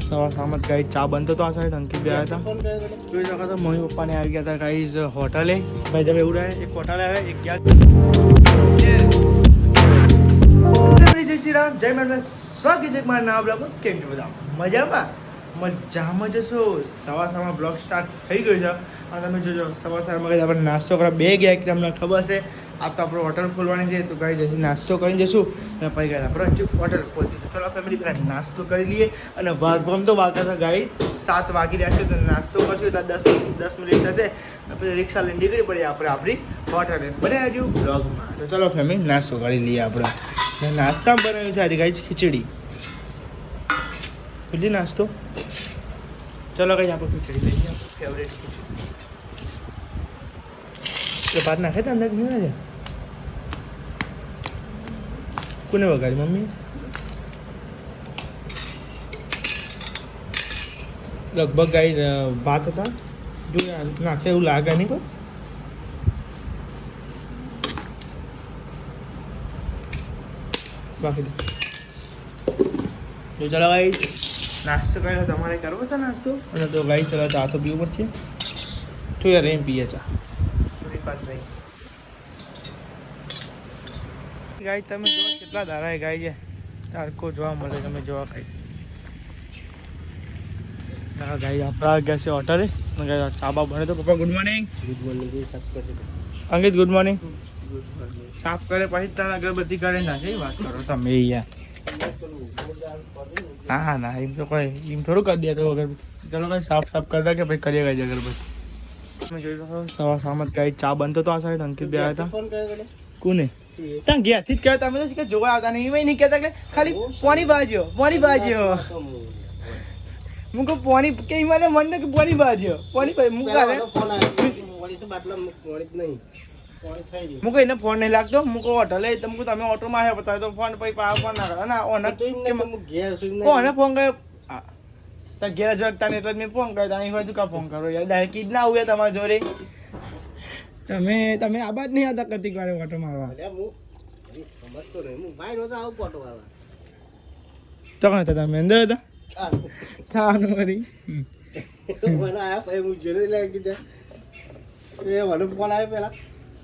સવા સામત ગાઈ ચા બનતો તો આ સાઈડ અંકિત બે આવ્યા હતા. જોઈ શકો તો મમ્મી પપ્પાને આવી ગયા હતા ગાઈઝ હોટલે. ભાઈ, તમે એવું રહે, એક હોટલે આવે, એક ગયા જય શ્રી રામ, જય માતા સ્વાગત છે મારા નામ બ્લોગ કેમ છો બધા? મજામાં? મજામાં જશો સવા સવારમાં બ્લોગ સ્ટાર્ટ થઈ ગયો છે. અને તમે જોજો, સવા સવારમાં કઈ આપણે નાસ્તો કરવા બે ગયા કે તમને ખબર છે? આ તો આપણે હોટલ ખોલવાની છે, તો કઈ જશું નાસ્તો કરીને જશું. અને પછી ગયા આપણે હોટલ ખોલતી તો ચલો ફેમિલી પહેલાં નાસ્તો કરી લઈએ. અને વાગવામ તો વાગતા હતા ગાઈ સાત વાગી રહ્યા છે, તો નાસ્તો કરશું. એટલે દસ દસ મિનિટ થશે. પછી રિક્ષા લઈને નીકળી પડીએ આપણે આપણી હોટલે બને હજુ બ્લોગમાં તો ચલો ફેમિલી નાસ્તો કરી લઈએ આપણે. નાસ્તામાં બનાવ્યું છે આજે ગાઈ ખીચડી. ખુલ્લી નાસ્તો ચલો કઈ આપણે ખીચડી લઈએ ફેવરેટ ખીચડી તો ભાત નાખે તો અંદર નહીં છે કોને વગાડી મમ્મી લગભગ ગાઈ ભાત હતા જો યાર નાખે એવું લાગે નહીં કોઈ બાકી જો ચલો ભાઈ નાસ્તો કર્યો તમારે કરવો છે નાસ્તો? અને તો ગાઈ ચલો ચા તો પીવું પડશે તો યાર એમ પીએ ચા. થોડી વાર રહી ગાય તમે જો કેટલા ધારા ગાય છે. તારકો જોવા મળે તમે જોવા ખાઈ ગાય. આપણા ગયા છે ઓટરે ચા બા બને તો પપ્પા good morning good morning Ankit good morning સાફ કરે પછી તારા અગરબત્તી કરે ના વાત કરો તમે યાર. હા ના એમ તો કોઈ એમ થોડું કરી દે તો અગરબત્તી ચલો કઈ સાફ સાફ કરતા કે પછી કરીએ કઈ અગરબત્તી તમે જોઈ શકો સામત કઈ ચા બનતો તો આ સાઈડ અંકિત બે હતા. કોને? ત્યાં ઘેરથી જ કહેતા તમે તો કે જોવા આવતા નહીં એમાં નહીં કહેતા કે ખાલી પોણી બાજ્યો પોણી બાજ્યો. હું કહું પોણી કે મને મને કે પોણી બાજ્યો. પોણી બાજ્યો. હું કાલે ફોન તો બાટલા વળી જ નહીં. ગયું. કહું એને ફોન નહીં લાગતો. મુકો ઓટો હોટલે તમે તમે ઓટો માર્યા બતાવે તો ફોન પછી પાછો ફોન ના કરે. ના ઓને તો ઓને ફોન કર્યો? આ, તાર ઘેર જગતા ને એટલે મેં ફોન કર્યો તાની હોય કા ફોન કરો યાર? ડાયરેક્ટ કીડ ના આવું તમારા જોડે. તમે તમે આબાદ નહીં હતા કતિક વારે ઓટો મારવા. સમજતો નહીં. હું ભાઈ નહોતો આવું ઓટો વાળા તો કોણ હતા તમે? અંદર હતા? થાનું વળી. મને આયા પછી હું જોડે લાગી કીધા એ મને ફોન આવ્યો પેલા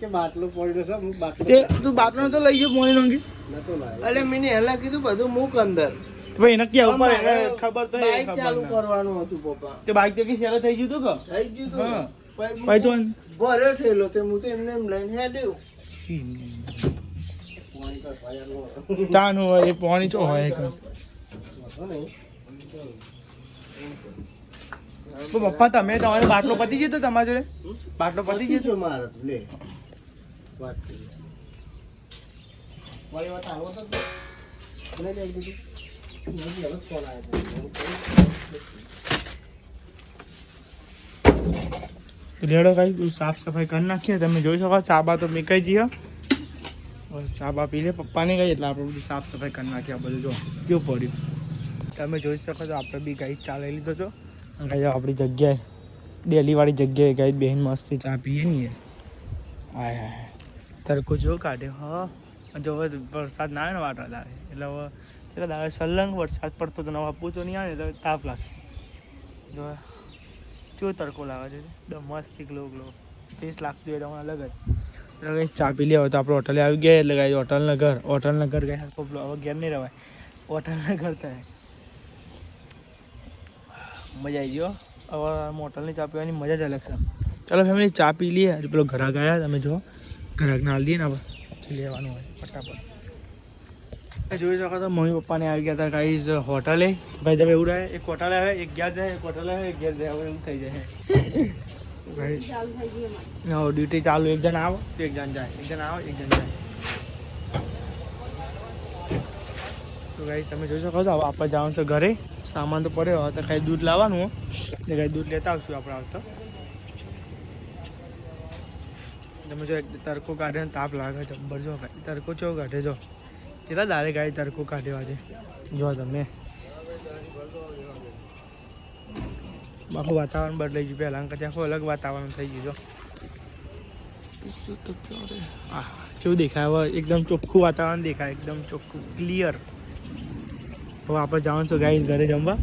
કે બાટલો પડ્યો છે હું બાટલો તું બાટલો તો લઈ ગયો મોની નોંગી નતો લાવ્યો. મેં હેલા કીધું બધું મૂક અંદર. ભાઈ એને કેવું પડે એને ખબર તો બાઈક ચાલુ કરવાનું હતું પપ્પા. તે બાઈક તો કે શેરો થઈ ગયું તું કે? થઈ ગયું તું. ભાઈ તો હું થયેલો તે હું તો એમને એમ લઈને હેડ્યો. પાણી તો તાનું હોય એ પાણી તો હોય પપ્પા તમે તમારો બાટલો પતી ગયો તો તમારા જોડે? બાટલો પતી ગયો ગયો મારે લે વાત કરી. મારી સાફ સફાઈ કરી નાખીએ. તમે જોઈ શકો ચા બા તો મેકાઈ જઈએ ચાબા પી લે. પપ્પાને કહીએ એટલે આપણે બધું સાફ સફાઈ કરી નાખીએ. બધું જો, કેવું પડ્યું. તમે જોઈ શકો છો, આપણે બી ગાઈ ચા લઈ લીધો છો ગાઈ આપણી જગ્યાએ, ડેલીવાળી જગ્યાએ ગાઈ બહેન મસ્તી ચા પીએ નહીં હાય હાય. તડકો જો કાઢ્યો, હા. જો હવે વરસાદ ના આવે ને વાટા આવે એટલે હવે કેટલા દાવે સલંગ વરસાદ પડતો તો નવા પૂછો નહીં આવે એટલે તાપ લાગશે. જો ચો તડકો લાગે છે. મસ્ત ગ્લો ગ્લો. ટેસ્ટ લાગતું તો અલગ જ. એટલે કંઈ ચા પી લે, હવે તો આપણે હોટલે આવી ગયા એટલે ગાઈ હોટલના ઘર હોટલના ઘર ગયા હવે ઘેર નહીં રહેવાય હોટલના ઘર થાય મજા આવી ગયો હવે હોટલની ચા પીવાની મજા જ અલગ છે. ચાલો ફેમિલી ચા પી લઈએ. હજુ પેલો ઘરા ગયા તમે જો. ઘરાકને હાલ દઈએ ને હવે. લેવાનું હોય ફટાફટ. જોઈ શકો તો મમ્મી પપ્પાને આવી ગયા હતા ગાઈઝ હોટલે. ભાઈ તમે એવું રહે એક હોટલે આવે એક ગયા જાય એક હોટલે આવે એક ગયા જાય હવે એવું થઈ જાય. ડ્યુટી ચાલુ એક જણ આવો તો એક જણ જાય એક જણ આવો એક જણ જાય. તો ગાઈ તમે જોઈ શકો છો હવે આપણે જવાનું છે ઘરે. સામાન તો પડ્યો હવે તો કાંઈ દૂધ લાવવાનું કાંઈ દૂધ લેતા આવશું આપણે આવતો તમે જો તડકો કાઢે ને તાપ લાગે જબ્બર જો ભાઈ. તડકો ચો કાઢે જો. કેટલા દારે ગાય તડકો કાઢ્યો આજે? જો તમે. આખું વાતાવરણ બદલાઈ ગયું પહેલાં કરતાં. આખું અલગ વાતાવરણ થઈ ગયું જો. આ કેવું દેખાય? હવે એકદમ ચોખ્ખું વાતાવરણ દેખાય એકદમ ચોખ્ખું ક્લિયર હવે આપણે જવાનું છો ગાઈ ઘરે જમવા.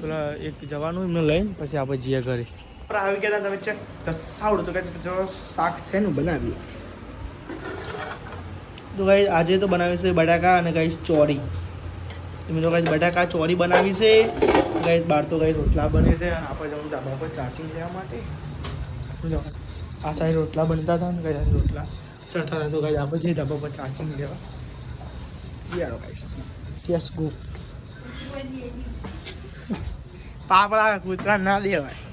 પેલા એક જવાનું એમને લઈને પછી આપણે જઈએ ઘરે. આપણે આવી ગયા તમે ચેક. તો સાવડું તો કહે છે શાક શેનું બનાવીએ તો ગાઈસ આજે તો બનાવ્યું છે બટાકા અને ગાઈસ ચોરી તમે જો ગાઈસ બટાકા ચોરી બનાવી છે. ગાઈસ બહાર તો ગાઈસ રોટલા બને છે અને આપણે જવાનું ધાબા પર ચાચી લેવા માટે. આ સાઈડ રોટલા બનતા હતા ને ગાઈસ રોટલા સરતા હતા. તો ગાઈસ આપણે જઈએ ધાબા પર ચાચી લેવા. યારો ગાઈસ. યસ ગો પાપડા કૂતરા ના લેવાય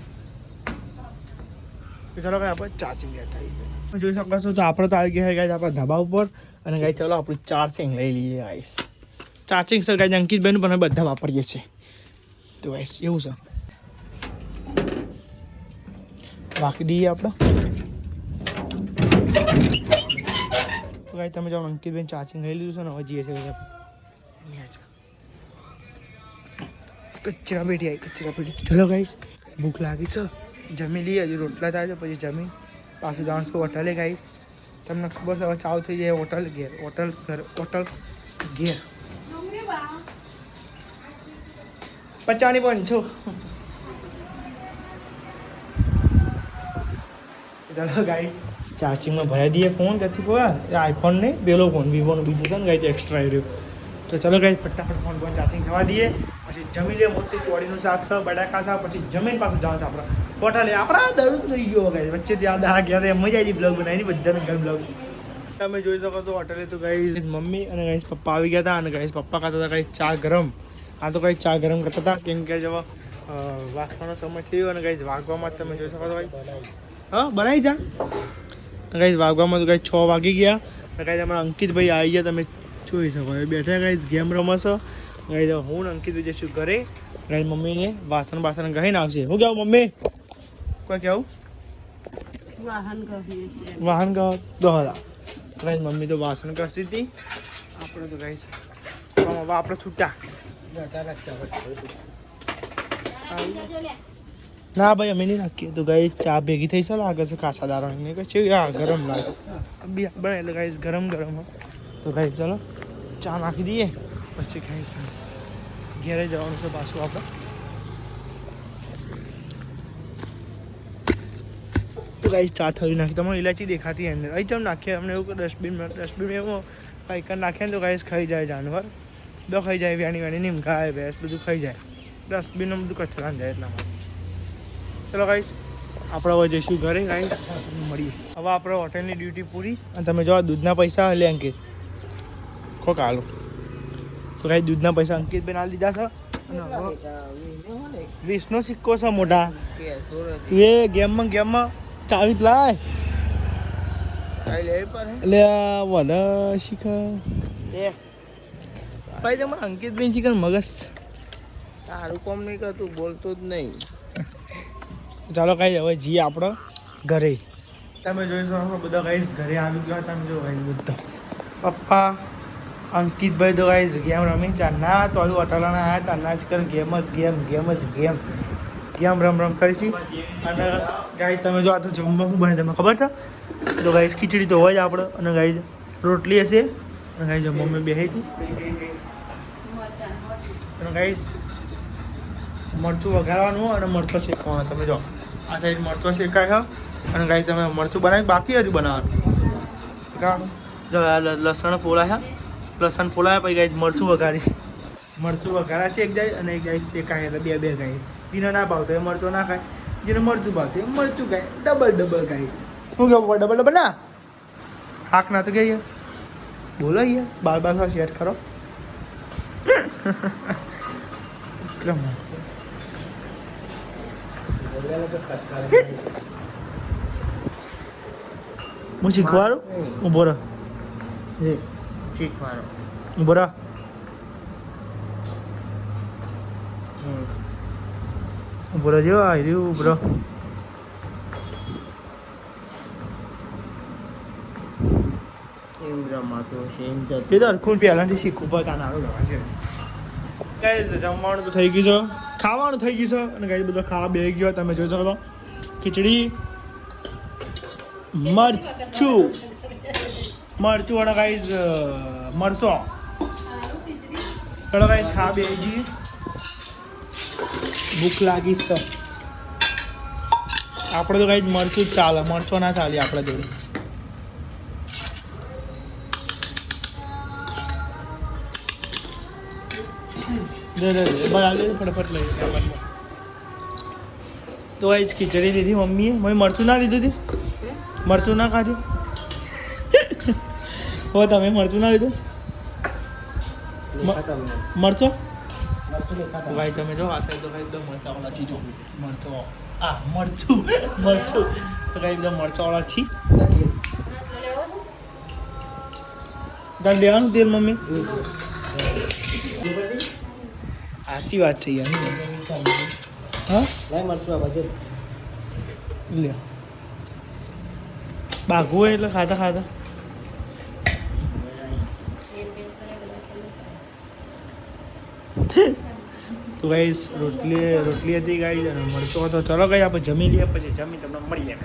તો ચાલો ભાઈ, આપણે ચાચી લેતા આવીએ જોઈ શકો છો, તો આપણે તો આવી ગયા ગાઈસ આપણા ધાબા ઉપર. અને ગાઈ ચલો આપણે ચાર્જિંગ લઈ લઈએ ગાઈસ ચાર્જિંગ સર ગાઈસ અંકિતભાઈનું પણ બધા વાપરીએ છીએ. તો ગાઈસ એવું છે. બાકી દઈએ આપણે. તો તમે જાઓ અંકિતભાઈ ચાર્જિંગ લઈ લીધું છે ને, હવે જઈએ છીએ કચરા પેટી આવી કચરા પેટી ચલો ગાઈસ ભૂખ લાગી છે. જમી લઈએ, હજી રોટલા થાય છે, પછી જમી પાછું જવાનું છું હોટલે ગાઈસ તમને ખબર છે, હવે ચાવ થઈ જાય હોટલ ઘેર હોટલ ઘર હોટલ ઘેર. પચાની પણ છો. ચાલો ગાઈસ ચાર્જિંગમાં ભરાઈ દઈએ ફોન કરતી કોઈ આઈફોન નહીં, પેલો ફોન વિવોનો બીજો છે ને ગાઈ એક્સ્ટ્રા રહ્યો. તો ચલો ગાઈસ ફટાફટ ફોન પણ ચાર્જિંગ થવા દઈએ. પછી જમી લઈએ મસ્તી ચોળીનું શાક છે, બટાકા શાક પછી જમીન પાછું જવાનું છે આપણે. હોટલે આપણા દરરોજ થઈ ગયો ગાઈસ વચ્ચેથી આ દા ઘરે મજા આવી બ્લોગ બનાવીને, બધાને ઘર બ્લોગ. તમે જોઈ શકો છો હોટલે તો ગાઈસ મમ્મી અને ગઈ પપ્પા આવી ગયા હતા અને ગાઈસ પપ્પા ખાતા હતા કઈ ચા ગરમ. આ તો કઈ ચા ગરમ કરતા હતા, કેમ કે જવા વાગવાનો સમય થયો અને ગાઈસ વાગવામાં તમે જોઈ શકો છો ગાઈસ હા, બનાવી જા. કઈ વાગવામાં તો કઈ છ વાગી ગયા. અને ગાઈસ અમારા અંકિતભાઈ આવી ગયા, તમે જોઈ શકો બેઠા કઈ ગેમ રમશો ગાઈસ હું અંકિત જઈશું ઘરે ગાઈસ મમ્મીને વાસણ બાસણ ગહીને આવશે. હું કેવું મમ્મી? કોઈ કેવું વાહન વાહન ગયો દો હજાર મમ્મી તો વાસણ કરતી હતી. આપણે તો ગાઈસ હવે આપણે છૂટા. ના ભાઈ અમે નહીં નાખીએ. તો ગાઈ ચા ભેગી થઈ છે લાગે છે કાસા દારા કે છે આ ગરમ લાગે. બી બને એટલે ગાઈસ ગરમ ગરમ. તો ગાઈ ચલો ચા નાખી દઈએ. પછી ખાઈ ઘેરે જવાનું છે પાછું આપણે. ગાઈ ચા ઠરી નાખી. તમારે ઇલાયચી દેખાતી અંદર અહીં ચમ નાખીએ? અમને એવું ડસ્ટબિનમાં ડસ્ટબિન એવું કાંઈ કર નાખીએ ને તો ગાઈસ ખાઈ જાય જાનવર દો ખાઈ જાય વ્યાણી વ્યાણી નીમ ગાય ભેંસ બધું ખાઈ જાય. ડસ્ટબિનમાં બધું કચરા જાય એટલા માટે. ચલો ગાઈસ આપણે હવે જઈશું ઘરે. ગાઈસ મળીએ. હવે આપણે હોટેલની ડ્યુટી પૂરી. અને તમે જો દૂધના પૈસા લે અંકિત ખોક હાલો તો ગાઈ દૂધના પૈસા. અંકિતભાઈ ના લીધા છે વીસનો સિક્કો છે મોટા. તું એ ગેમમાં ગેમમાં ચાવી જ લાય. એટલે આ વડા શીખા ભાઈ તમારે અંકિતભાઈ શીખર મગજ. તારું કોમ નહીં કરતું બોલતો જ નહીં. ચાલો કઈ હવે જઈએ આપણે ઘરે. તમે જોઈશો બધા કઈ ઘરે આવી ગયા તમે જો બધા. પપ્પા. અંકિતભાઈ તો ગાઈસ ગેમ રમી ચા ના તો આવ્યું અટાલાના આવ્યા હતા ના જ કર ગેમ જ ગેમ ગેમ જ ગેમ ગેમ રમ રમ કરી છે. અને ગાય તમે જો આ તો જમવા બને તમને ખબર છે? તો ગાઈસ ખીચડી તો હોય જ આપણે અને ગાઈસ રોટલી હશે. અને ગાઈસ મમ્મી બેહી હતી. અને ગાઈસ મરચું વઘારવાનું અને મરચો શેકવાનું. તમે જો, આ સાઈડ મરચો શેકાય છે અને ગાઈ તમે મરચું બનાવી બાકી હજુ બનાવવાનું. જો લસણ ફોલા છે લસણ ફોલાય પછી ગાય મરચું વઘારીશ મરચું વઘારા એક જાય અને એક જાય શેકાય એટલે બે બે ગાય. જેને ના ભાવતો એ મરચું ના ખાય. જેને મરચું ભાવતું એ મરચું ગાય ડબલ ડબલ ગાય શું કેવું ડબલ ડબલ ના? હાક ના તો ગઈ બોલો યાર બાર બાર શેર કરો. હું શીખવાડું? ઊભો રહો. ઊભો રહો ઊભો રહો જેવો આવી રહ્યું એ તો હરખું પહેલાંથી શીખવું પડે તાને સારું રવા છે. ગાઈઝ જમવાનું તો થઈ ગયું છે. ખાવાનું થઈ ગયું છે. અને ગાઈઝ બધો ખાવા બેસી ગયો. તમે જોઈ શકો ખીચડી મરચું. મરચું અને કાઈઝ મરચો ચલો કાંઈ ખા બે ભૂખ લાગી છે. આપણે તો કઈ મરચું જ ચાલે મરચો ના ચાલે આપણે જોડે આ ફટાફટ લઈ તો જ ખીચડી દીધી મમ્મીએ. મેં મરચું ના લીધું હતી મરચું ના ખાધું? હો તમે મરચું ના લીધું. મરચો. ભાઈ તમે જો આ સાઈડ તો ભાઈ એકદમ મરચાવાળા ચીજો મરચો. આ મરચું. મરચું. તો ભાઈ એકદમ મરચાવાળા છી દાન લેવાનું તેલ મમ્મી? સાચી વાત છે યાર. હા? લાય મરચું આ બાજુ. લે. બાઘુ હોય એટલે ખાતા ખાતા. તો ગાઈશ રોટલી રોટલી હતી ગાઈ અને મરચો હતો. ચલો ગાઈ આપણે જમી લઈએ, પછી જમી તમને મળીએ